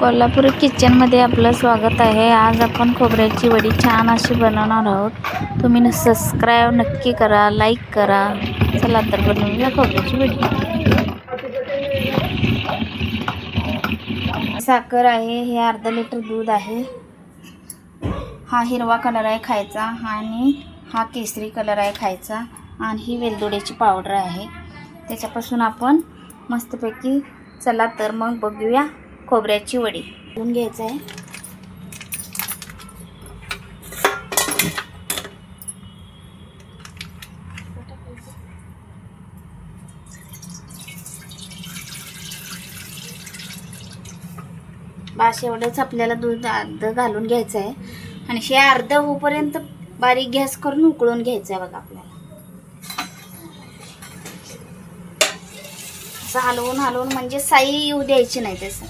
कोल्हापुरी किचनमध्ये आपलं स्वागत आहे. आज आपण खोबऱ्याची वडी छान अशी बनवणार आहोत. तुम्ही सबस्क्राईब नक्की करा लाईक करा. चला तर बनवूया खोबऱ्याची वडी. साखर आहे हे अर्धा लिटर दूध आहे. हा हिरवा कलर आहे खायचा आणि हा केसरी कलर आहे खायचा आणि ही वेलदोड्याची पावडर आहे. त्याच्यापासून आपण मस्तपैकी चला तर मग बघूया. खोबऱ्याची वडी. घालून घ्यायचं आहे बास एवढंच आपल्याला दूध अर्ध घालून घ्यायचं आहे आणि हे अर्ध होईपर्यंत बारीक गॅस करून उकळून घ्यायचं आहे बघा आपल्याला. असं हलवून हलवून म्हणजे साई येऊ द्यायची नाही तसं.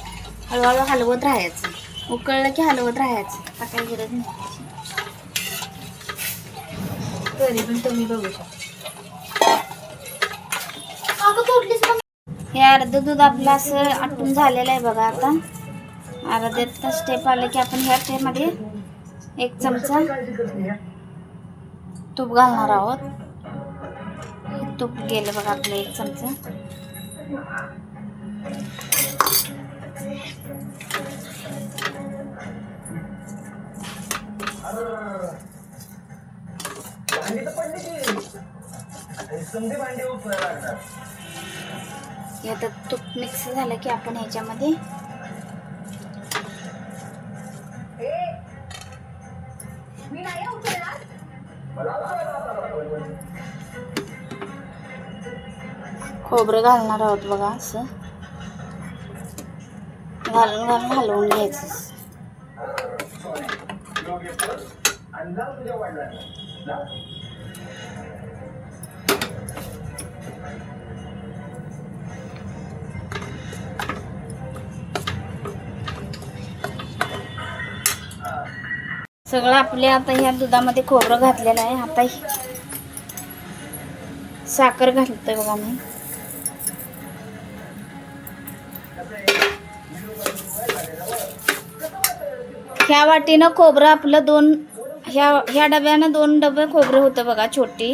हळूहळू हलवत राहायचं. उकळलं की हलवत राहायचं. आता काही गरज नाही तरी पण तुम्ही बघू शकता. हे अर्ध दूध आपलं असं आटून झालेलं आहे बघा आता. अर्ध्यात स्टेप आलं की आपण ह्या स्टेपमध्ये एक चमचा तूप घालणार आहोत. तूप गेलं बघा आपलं एक चमचा. हे आता तूप मिक्स झालं की आपण ह्याच्यामध्ये खोबरं घालणार आहोत बघा असं. घालून घालून हलवून घ्यायचं सगळं आपल्या आता ह्या दुधामध्ये खोबरं घातलेलं आहे. आता ही- साखर घालतोय बघा मी. ह्या वाटीनं खोबरं आपलं दोन ह्या ह्या डब्यानं दोन डबे खोबरं होतं बघा छोटी.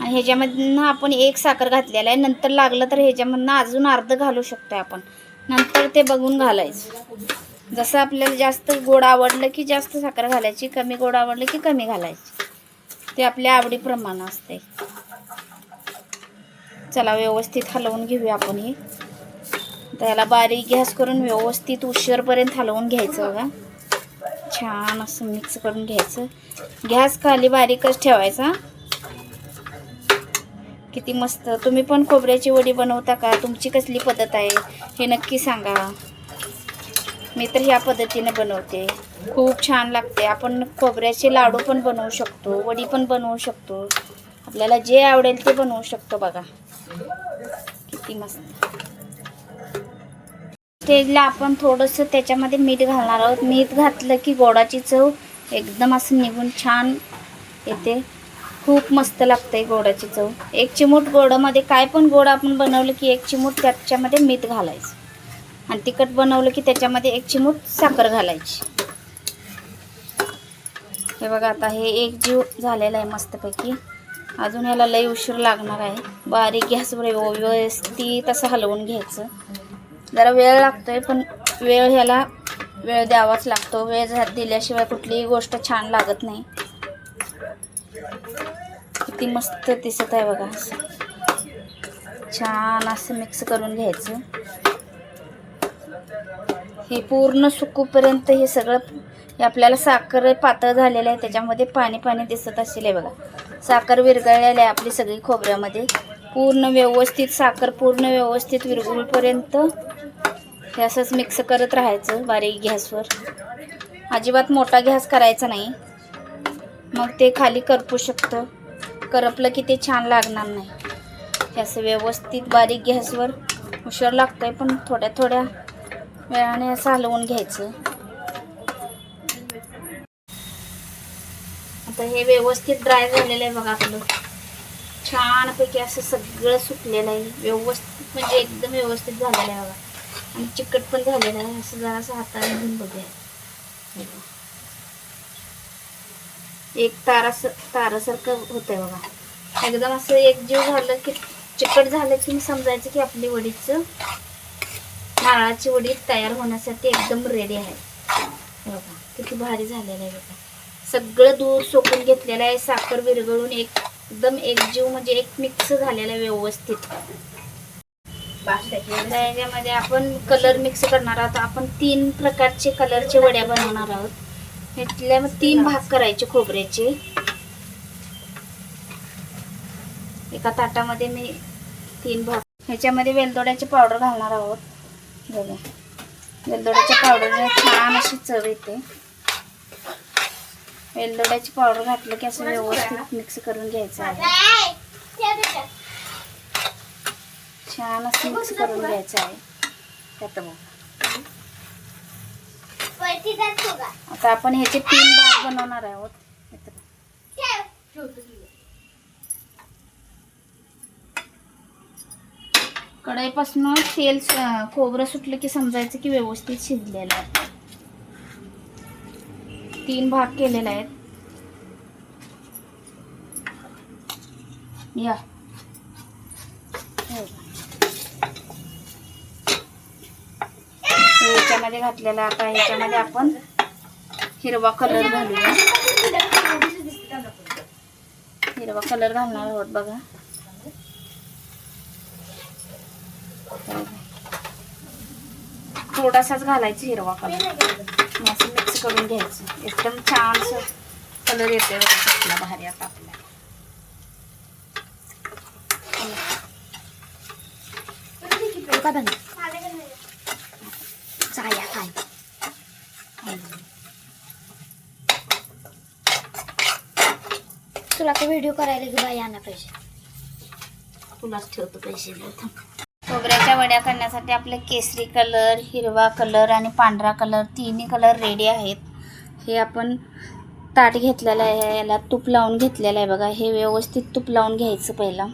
आणि ह्याच्यामधनं आपण एक साखर घातलेला आहे. नंतर लागलं तर ह्याच्यामधनं अजून अर्ध घालू शकतो आपण. नंतर ते बघून घालायचं. जसं आपल्याला जास्त गोड आवडलं की जास्त साखर घालायची कमी गोड आवडलं की कमी घालायची. ते आपल्या आवडीप्रमाणे असते. चला व्यवस्थित हलवून घेऊया आपण हे. त्याला बारीक गॅस करून व्यवस्थित उशीरपर्यंत हलवून घ्यायचं बघा. छान असं मिक्स करून घ्यायचं. गॅस खाली बारीकच ठेवायचा. किती मस्त. तुम्ही पण खोबऱ्याची वडी बनवता का? तुमची कसली पद्धत आहे? हे नक्की सांगा. मी तर ह्या पद्धतीने बनवते. खूप छान लागते. आपण खोबऱ्याचे लाडू पण बनवू शकतो. वडी पण बनवू शकतो. आपल्याला जे आवडेल ते बनवू शकतो बघा. किती मस्त. स्टेजला आपण थोडंसं त्याच्यामध्ये मीठ घालणार आहोत. मीठ घातलं की गोडाची चव एकदम असं निघून छान येते. खूप मस्त लागते गोडाची चव. एक चिमूट गोडामध्ये काय पण गोड आपण बनवलं की एक चिमूट त्याच्यामध्ये मीठ घालायचं. आणि तिखट बनवलं की त्याच्यामध्ये एक चिमूट साखर घालायची. हे बघा आता हे एक जीव झालेला आहे मस्तपैकी. अजून याला लई उशीर लागणार आहे. बारीक गॅसवर व्यवस्थित असं हलवून घ्यायचं. जरा वेळ लागतोय पण वेळ ह्याला वेळ द्यावाच लागतो. वेळ झा- दिल्याशिवाय कुठलीही गोष्ट छान लागत नाही. किती मस्त दिसत आहे बघा असं. छान असं मिक्स करून घ्यायचं. हे पूर्ण सुकूपर्यंत हे सगळं हे आपल्याला साखर पातळ झालेलं आहे त्याच्यामध्ये पाणी पाणी दिसत असेल आहे बघा. साखर विरघळलेली आहे आपली सगळी खोबऱ्यामध्ये. पूर्ण व्यवस्थित साखर पूर्ण व्यवस्थित विरघळीपर्यंत हे असंच मिक्स करत राहायचं बारीक गॅसवर. अजिबात मोठा गॅस करायचा नाही. मग ते खाली करपू शकतं. करपलं की ते छान लागणार नाही. हे असं व्यवस्थित बारीक गॅसवर उशीर आहे पण थोड्या थोड्या वेळाने असं हलवून घ्यायचं. आता हे व्यवस्थित ड्राय झालेलं आहे बघा आपलं. छानपैकी असं सगळं सुकलेलं आहे. व्यवस्थित म्हणजे एकदम व्यवस्थित झालेलं आहे बघा. आणि चिकट पण झालेलं आहे. असं जरासं हाताने घेऊन बघूया. एक तारास तारासारखं होत आहे बघा. एकदम असं एक जीव झालं की चिकट झालं की समजायचं की आपली वडीचं नारळाची वडी तयार होण्यासाठी एकदम रेडी आहे. बघा किती भारी झालेलं आहे बघा. सगळं दूध सोकून घेतलेलं आहे. साखर विरघळून एक एकदम एक जीव म्हणजे एक मिक्स झालेला व्यवस्थित. याच्यामध्ये आपण कलर मिक्स करणार आहोत. आपण तीन प्रकारचे कलरचे वड्या बनवणार आहोत. ह्यातल्या मग तीन भाग करायचे खोबऱ्याचे. एका ताटामध्ये मी तीन भाग. ह्याच्यामध्ये वेलदोड्याची पावडर घालणार आहोत. बघा. वेलदोड्याच्या पावडरने छान अशी चव येते. वेलदोड्याची पावडर घातलं की असं व्यवस्थित मिक्स करून घ्यायचं आहे. छान असं मिक्स करून घ्यायचं आहे. त्यात बघ. आता आपण ह्याचे तीन भाग बनवणार आहोत. कढईपासून तेल खोबरं सुटलं की समजायचं की व्यवस्थित शिजलेलं आहे. तीन भाग केलेले आहेत. या. याच्यामध्ये घातलेला आता ह्याच्यामध्ये आपण हिरवा कलर घालूया. हिरवा कलर घालणार आहोत बघा. थोडासाच घालायचा हिरवा कलर असं मिक्स करून घ्यायचं एकदम छान कलर येते बघा भारी आता आपल्याला चाया काय तुला तर व्हिडिओ करायला की बाई आणा पाहिजे तुलाच ठेवतो पैसे देतो खोबऱ्याच्या वड्या करण्यासाठी आपले केसरी कलर हिरवा कलर आणि पांढरा कलर तिन्ही कलर रेडी आहेत. हे आपण ताट घेतलेलं आहे याला तूप लावून घेतलेलं आहे बघा. हे व्यवस्थित तूप लावून घ्यायचं पहिला.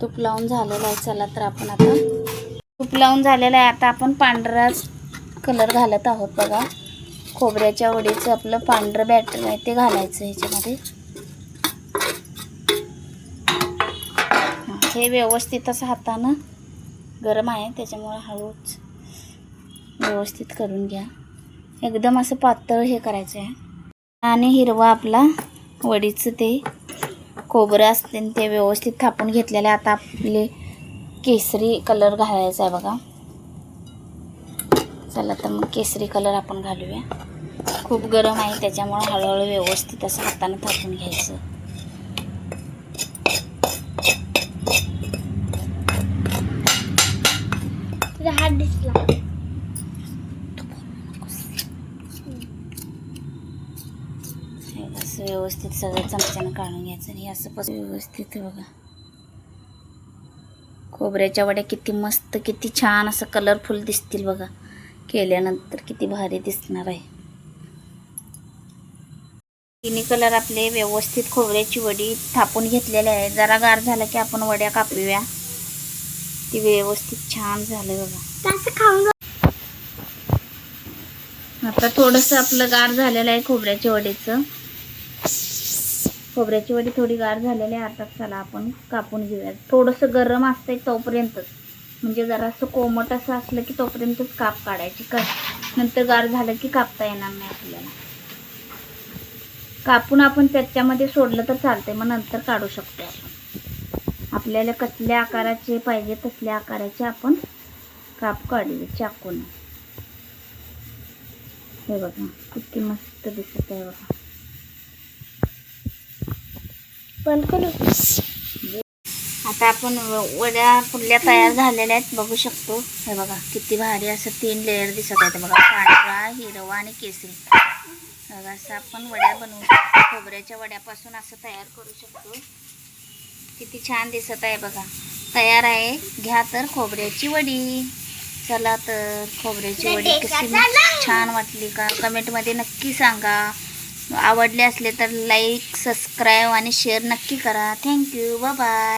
तूप लावून झालेलं आहे. चला तर आपण आता तूप लावून झालेलं आहे. आता आपण पांढरा कलर घालत आहोत बघा. खोबऱ्याच्या वडीचं आपलं पांढरं बॅटर आहे ते घालायचं ह्याच्यामध्ये. हे व्यवस्थित असं हातानं गरम आहे त्याच्यामुळे हळूच व्यवस्थित करून घ्या. एकदम असं पातळ हे करायचं आहे आणि हिरवा आपला वडीचं ते खोबरं असते ते व्यवस्थित थापून घेतलेलं आता आपले केसरी कलर घालायचा आहे बघा. चला तर मग केसरी कलर आपण घालूया. खूप गरम आहे त्याच्यामुळे हळूहळू व्यवस्थित असं हाताने थापून घ्यायचं तुझा हात दिसला हे असं व्यवस्थित सगळं चमच्यानं काढून घ्यायचं आणि असं पस व्यवस्थित आहे बघा. खोबऱ्याच्या वड्या किती मस्त किती छान असं कलरफुल दिसतील बघा. केल्यानंतर किती भारी दिसणार आहे. तिन्ही कलर आपले व्यवस्थित खोबऱ्याची वडी थापून घेतलेले आहे. जरा गार झालं की आपण वड्या कापूया. ती व्यवस्थित छान झालं बघा. आता थोडंसं आपलं गार झालेलं आहे खोबऱ्याच्या वडीचं. खोबऱ्याची वडी थोडी गार झालेली आहे आता चला आपण कापून घेऊया थोडंसं गरम असतंय तोपर्यंतच. म्हणजे जरासं कोमट असं असलं की तोपर्यंतच काप काढायची. का नंतर गार झालं की कापता येणार नाही आपल्याला. कापून आपण त्याच्यामध्ये सोडलं तर चालतंय मग नंतर काढू शकतो आपण. आपल्याला कसल्या आकाराचे पाहिजे तसल्या आकाराचे आपण काप काढूया चाकून. हे बघा किती मस्त दिसत आहे बघा. बंद करू. आता आपण वड्या पुढल्या तयार झालेल्या आहेत बघू शकतो. हे बघा किती भारी असं तीन लेअर दिसत आहेत. बघा पांढरा हिरवा आणि केसरी. बघा असं आपण वड्या बनवू शकतो. खोबऱ्याच्या वड्यापासून असं तयार करू शकतो. किती छान दिसत आहे बघा. तयार आहे. घ्या तर खोबऱ्याची वडी. चला तर खोबऱ्याची वडी कशी छान वाटली का? कमेंटमध्ये नक्की सांगा. आवडले असले तर लाईक सबस्क्राईब आणि शेअर नक्की करा. Thank you bye